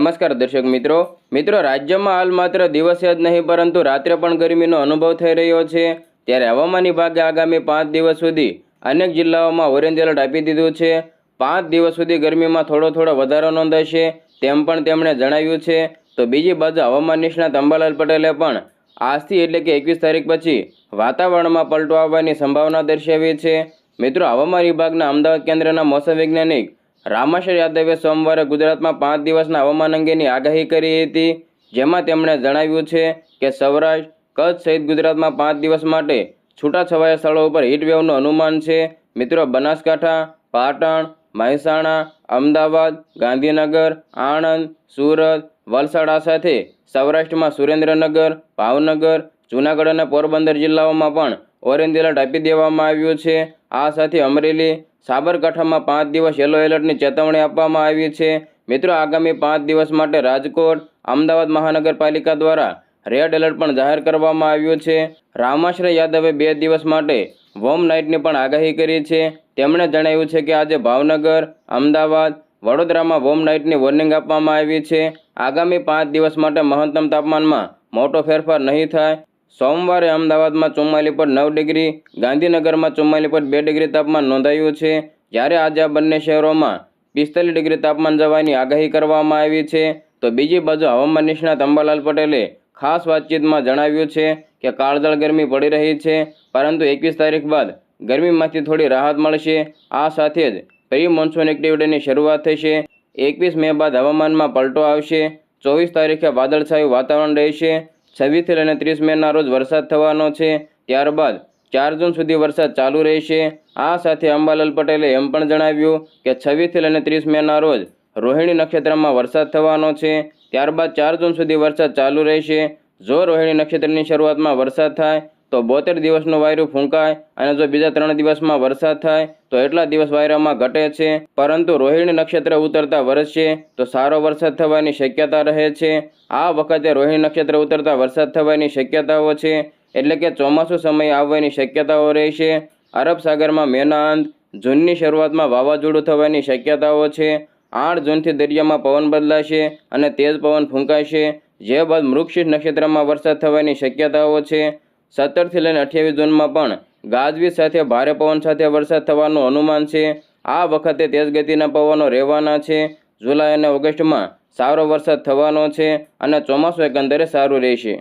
નમસ્કાર દર્શક મિત્રો. મિત્રો, રાજ્યમાં હાલ માત્ર દિવસે જ નહીં, પરંતુ રાત્રે પણ ગરમીનો અનુભવ થઈ રહ્યો છે. ત્યારે હવામાન વિભાગે આગામી પાંચ દિવસ સુધી અનેક જિલ્લાઓમાં ઓરેન્જ એલર્ટ આપી દીધું છે. પાંચ દિવસ સુધી ગરમીમાં થોડો થોડો વધારો નોંધાશે તેમ પણ તેમણે જણાવ્યું છે. તો બીજી બાજુ હવામાન નિષ્ણાત અંબાલાલ પટેલે પણ આજથી એટલે કે એકવીસ તારીખ પછી વાતાવરણમાં પલટો આવવાની સંભાવના દર્શાવી છે. મિત્રો, હવામાન વિભાગના અમદાવાદ કેન્દ્રના મોસમ વૈજ્ઞાનિક રામાશર યાદવે સોમવારે ગુજરાતમાં પાંચ દિવસના હવામાન અંગેની આગાહી કરી હતી, જેમાં તેમણે જણાવ્યું છે કે સૌરાષ્ટ્ર, કચ્છ સહિત ગુજરાતમાં પાંચ દિવસ માટે છૂટાછવાયા સ્થળો ઉપર હીટવેવનું અનુમાન છે. મિત્રો, બનાસકાંઠા, પાટણ, મહેસાણા, અમદાવાદ, ગાંધીનગર, આણંદ, સુરત, વલસાડ સાથે સૌરાષ્ટ્રમાં સુરેન્દ્રનગર, ભાવનગર, જૂનાગઢ અને પોરબંદર જિલ્લાઓમાં પણ ઓરેન્જ એલર્ટ આપી દેવામાં આવ્યું છે. આ સાથે અમરેલી સાબરકાંઠામાં પાંચ દિવસ યલો એલર્ટની ચેતવણી આપવામાં આવી છે. મિત્રો, આગામી પાંચ દિવસ માટે રાજકોટ, અમદાવાદ મહાનગરપાલિકા દ્વારા રેડ એલર્ટ પણ જાહેર કરવામાં આવ્યું છે. રામાશ્રય યાદવે બે દિવસ માટે વોમ નાઇટની પણ આગાહી કરી છે. તેમણે જણાવ્યું છે કે આજે ભાવનગર, અમદાવાદ, વડોદરામાં વોમ નાઇટની વોર્નિંગ આપવામાં આવી છે. આગામી પાંચ દિવસ માટે મહત્તમ તાપમાનમાં મોટો ફેરફાર નહીં થાય. સોમવારે અમદાવાદમાં ચુમ્માલી પર નવ ડિગ્રી, ગાંધીનગરમાં ચુમ્માલી પર બે ડિગ્રી તાપમાન નોંધાયું છે. જ્યારે આજે આ બંને શહેરોમાં પિસ્તાલીસ ડિગ્રી તાપમાન જવાની આગાહી કરવામાં આવી છે, તો બીજી બાજુ હવામાન નિષ્ણાત અંબાલાલ પટેલે ખાસ વાતચીતમાં જણાવ્યું છે કે કાળઝાળ ગરમી પડી રહી છે, પરંતુ એકવીસ તારીખ બાદ ગરમીમાંથી થોડી રાહત મળશે. આ સાથે જ પ્રી મોન્સૂન એક્ટિવિટીની શરૂઆત થશે. એકવીસ મે બાદ હવામાનમાં પલટો આવશે. ચોવીસ તારીખે વાદળછાયું વાતાવરણ રહેશે. છવ્વીસથી લઈને ત્રીસ મેના રોજ વરસાદ થવાનો છે. ત્યારબાદ ચાર જૂન સુધી વરસાદ ચાલુ રહેશે. આ સાથે અંબાલાલ પટેલે એમ પણ જણાવ્યું કે છવ્વીસથી લઈને ત્રીસ મેના રોજ રોહિણી નક્ષત્રમાં વરસાદ થવાનો છે. ત્યારબાદ ચાર જૂન સુધી વરસાદ ચાલુ રહેશે. જો રોહિણી નક્ષત્રની શરૂઆતમાં વરસાદ થાય તો બોતેર દિવસનું વાયરું ફૂંકાય અને જો બીજા ત્રણ દિવસમાં વરસાદ થાય, તો એટલા દિવસ વાયરામાં ઘટે છે. પરંતુ રોહિણી નક્ષત્ર ઉતરતા વરસશે તો સારો વરસાદ થવાની શક્યતા રહે છે. આ વખતે રોહિણી નક્ષત્ર ઉતરતા વરસાદ થવાની શક્યતાઓ છે, એટલે કે ચોમાસું સમય આવવાની શક્યતાઓ રહેશે. અરબ સાગરમાં મેના અંત જૂનની શરૂઆતમાં વાવાઝોડું થવાની શક્યતાઓ છે. આઠ જૂનથી દરિયામાં પવન બદલાશે અને તેજ પવન ફૂંકાશે, જે બાદ મૃક્ષિષ નક્ષત્રમાં વરસાદ થવાની શક્યતાઓ છે. સત્તરથી લઈને અઠ્યાવીસ જૂનમાં પણ ગાજવીજ સાથે ભારે પવન સાથે વરસાદ થવાનું અનુમાન છે. આ વખતે તેજ ગતિના પવનો રહેવાના છે. જુલાઈ અને ઓગસ્ટમાં સારો વરસાદ થવાનો છે અને ચોમાસું એકંદરે સારું રહેશે.